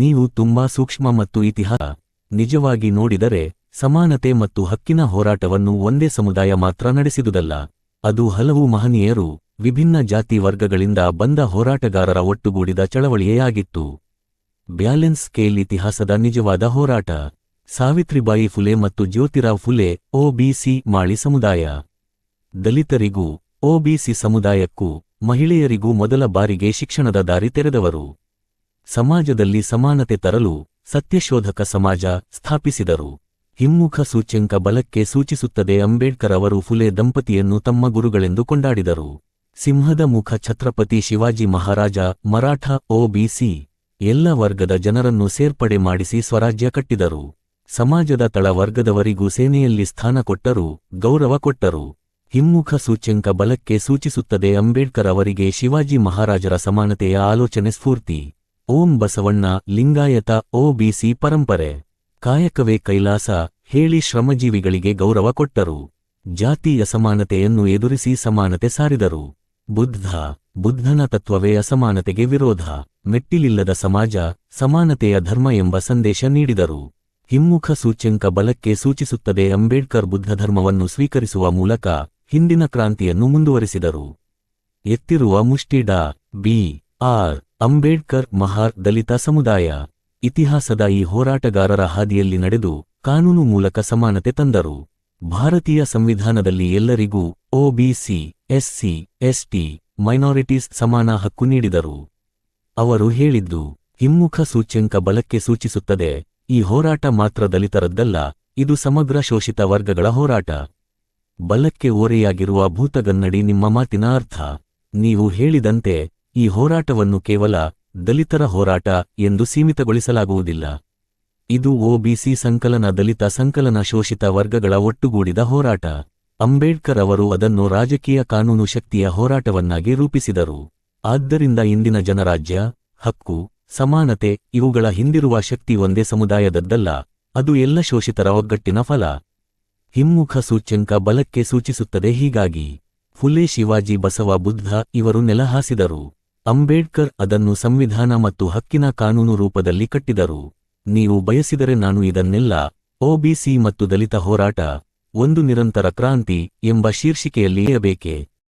ನೀವು ತುಂಬಾ ಸೂಕ್ಷ್ಮ ಮತ್ತು ಇತಿಹಾಸ ನಿಜವಾಗಿ ನೋಡಿದರೆ ಸಮಾನತೆ ಮತ್ತು ಹಕ್ಕಿನ ಹೋರಾಟವನ್ನು ಒಂದೇ ಸಮುದಾಯ ಮಾತ್ರ ನಡೆಸಿದುದಲ್ಲ. ಅದು ಹಲವು ಮಹನೀಯರು ವಿಭಿನ್ನ ಜಾತಿ ವರ್ಗಗಳಿಂದ ಬಂದ ಹೋರಾಟಗಾರರ ಒಟ್ಟುಗೂಡಿದ ಚಳವಳಿಯೇ ಬ್ಯಾಲೆನ್ಸ್ ಸ್ಕೇಲ್ ಇತಿಹಾಸದ ನಿಜವಾದ ಹೋರಾಟ. ಸಾವಿತ್ರಿಬಾಯಿ ಫುಲೆ ಮತ್ತು ಜ್ಯೋತಿರಾವ್ ಫುಲೆ ಒಬಿಸಿ ಮಾಳಿ ಸಮುದಾಯ. ದಲಿತರಿಗೂ ಒಬಿಸಿ ಸಮುದಾಯಕ್ಕೂ ಮಹಿಳೆಯರಿಗೂ ಮೊದಲ ಬಾರಿಗೆ ಶಿಕ್ಷಣದ ದಾರಿ ತೆರೆದವರು. ಸಮಾಜದಲ್ಲಿ ಸಮಾನತೆ ತರಲು ಸತ್ಯಶೋಧಕ ಸಮಾಜ ಸ್ಥಾಪಿಸಿದರು. ಹಿಮ್ಮುಖ ಸೂಚ್ಯಂಕ ಬಲಕ್ಕೆ ಸೂಚಿಸುತ್ತದೆ ಅಂಬೇಡ್ಕರ್ ಅವರು ಫುಲೆ ದಂಪತಿಯನ್ನು ತಮ್ಮ ಗುರುಗಳೆಂದು ಕೊಂಡಾಡಿದರು. ಸಿಂಹದ ಮುಖ ಛತ್ರಪತಿ ಶಿವಾಜಿ ಮಹಾರಾಜ, ಮರಾಠ ಒಬಿಸಿ ಎಲ್ಲ ವರ್ಗದ ಜನರನ್ನು ಸೇರ್ಪಡೆ ಮಾಡಿಸಿ ಸ್ವರಾಜ್ಯ ಕಟ್ಟಿದರು. ಸಮಾಜದ ತಳವರ್ಗದವರಿಗೂ ಸೇನೆಯಲ್ಲಿ ಸ್ಥಾನ ಕೊಟ್ಟರು, ಗೌರವ ಕೊಟ್ಟರು. ಹಿಮ್ಮುಖ ಸೂಚ್ಯಂಕ ಬಲಕ್ಕೆ ಸೂಚಿಸುತ್ತದೆ ಅಂಬೇಡ್ಕರ್ ಅವರಿಗೆ ಶಿವಾಜಿ ಮಹಾರಾಜರ ಸಮಾನತೆಯ ಆಲೋಚನೆ ಸ್ಫೂರ್ತಿ. ಓಂ ಬಸವಣ್ಣ ಲಿಂಗಾಯತ ಒಬಿಸಿ ಪರಂಪರೆ. ಕಾಯಕವೇ ಕೈಲಾಸ ಹೇಳಿ ಶ್ರಮಜೀವಿಗಳಿಗೆ ಗೌರವ ಕೊಟ್ಟರು. ಜಾತಿ ಅಸಮಾನತೆಯನ್ನು ಎದುರಿಸಿ ಸಮಾನತೆ ಸಾರಿದರು. ಬುದ್ಧ, ಬುದ್ಧನ ತತ್ವವೇ ಅಸಮಾನತೆಗೆ ವಿರೋಧ. ಮೆಟ್ಟಿಲಿಲ್ಲದ ಸಮಾಜ ಸಮಾನತೆಯ ಧರ್ಮ ಎಂಬ ಸಂದೇಶ ನೀಡಿದರು. ಹಿಮ್ಮುಖ ಸೂಚ್ಯಂಕ ಬಲಕ್ಕೆ ಸೂಚಿಸುತ್ತದೆ ಅಂಬೇಡ್ಕರ್ ಬುದ್ಧ ಧರ್ಮವನ್ನು ಸ್ವೀಕರಿಸುವ ಮೂಲಕ ಹಿಂದಿನ ಕ್ರಾಂತಿಯನ್ನು ಮುಂದುವರಿಸಿದರು. ಎತ್ತಿರುವ ಮುಷ್ಟಿಡ ಬಿ. ಆರ್. ಅಂಬೇಡ್ಕರ್ ಮಹಾರ್ ದಲಿತ ಸಮುದಾಯ, ಇತಿಹಾಸದ ಈ ಹೋರಾಟಗಾರರ ಹಾದಿಯಲ್ಲಿ ನಡೆದು ಕಾನೂನು ಮೂಲಕ ಸಮಾನತೆ ತಂದರು. ಭಾರತೀಯ ಸಂವಿಧಾನದಲ್ಲಿ ಎಲ್ಲರಿಗೂ ಒಬಿಸಿ ಎಸ್ಸಿ ಎಸ್ಟಿ ಮೈನಾರಿಟೀಸ್ ಸಮಾನ ಹಕ್ಕು ನೀಡಿದರು. ಅವರು ಹೇಳಿದ್ದು, ಹಿಮ್ಮುಖ ಸೂಚ್ಯಂಕ ಬಲಕ್ಕೆ ಸೂಚಿಸುತ್ತದೆ, ಈ ಹೋರಾಟ ಮಾತ್ರ ದಲಿತರದ್ದಲ್ಲ, ಇದು ಸಮಗ್ರ ಶೋಷಿತ ವರ್ಗಗಳ ಹೋರಾಟ. ಬಲಕ್ಕೆ ಓರೆಯಾಗಿರುವ ಭೂತಗನ್ನಡಿ ನಿಮ್ಮ ಮಾತಿನ ಅರ್ಥ. ನೀವು ಹೇಳಿದಂತೆ ಈ ಹೋರಾಟವನ್ನು ಕೇವಲ ದಲಿತರ ಹೋರಾಟ ಎಂದು ಸೀಮಿತಗೊಳಿಸಲಾಗುವುದಿಲ್ಲ. ಇದು ಒಬಿಸಿ ಸಂಕಲನ ದಲಿತ ಸಂಕಲನ ಶೋಷಿತ ವರ್ಗಗಳ ಒಟ್ಟುಗೂಡಿದ ಹೋರಾಟ. ಅಂಬೇಡ್ಕರ್ ಅವರು ಅದನ್ನು ರಾಜಕೀಯ ಕಾನೂನು ಶಕ್ತಿಯ ಹೋರಾಟವನ್ನಾಗಿ ರೂಪಿಸಿದರು. ಆದ್ದರಿಂದ ಇಂದಿನ ಜನರಾಜ್ಯ, ಹಕ್ಕು, ಸಮಾನತೆ ಇವುಗಳ ಹಿಂದಿರುವ ಶಕ್ತಿ ಒಂದೇ ಸಮುದಾಯದದ್ದಲ್ಲ, ಅದು ಎಲ್ಲ ಶೋಷಿತರ ಒಗ್ಗಟ್ಟಿನ ಫಲ. ಹಿಮ್ಮುಖ ಸೂಚ್ಯಂಕ ಬಲಕ್ಕೆ ಸೂಚಿಸುತ್ತದೆ ಹೀಗಾಗಿ, ಫುಲೆ ಶಿವಾಜಿ ಬಸವ ಬುದ್ಧ ಇವರು ನೆಲಹಾಸಿದರು. ಅಂಬೇಡ್ಕರ್ ಅದನ್ನು ಸಂವಿಧಾನ ಮತ್ತು ಹಕ್ಕಿನ ಕಾನೂನು ರೂಪದಲ್ಲಿ ಕಟ್ಟಿದರು. ನೀವು ಬಯಸಿದರೆ ನಾನು ಇದನ್ನೆಲ್ಲ ಒಬಿಸಿ ಮತ್ತು ದಲಿತ ಹೋರಾಟ, ಒಂದು ನಿರಂತರ ಕ್ರಾಂತಿ ಎಂಬ ಶೀರ್ಷಿಕೆಯಲ್ಲಿ ಇರಬೇಕೆ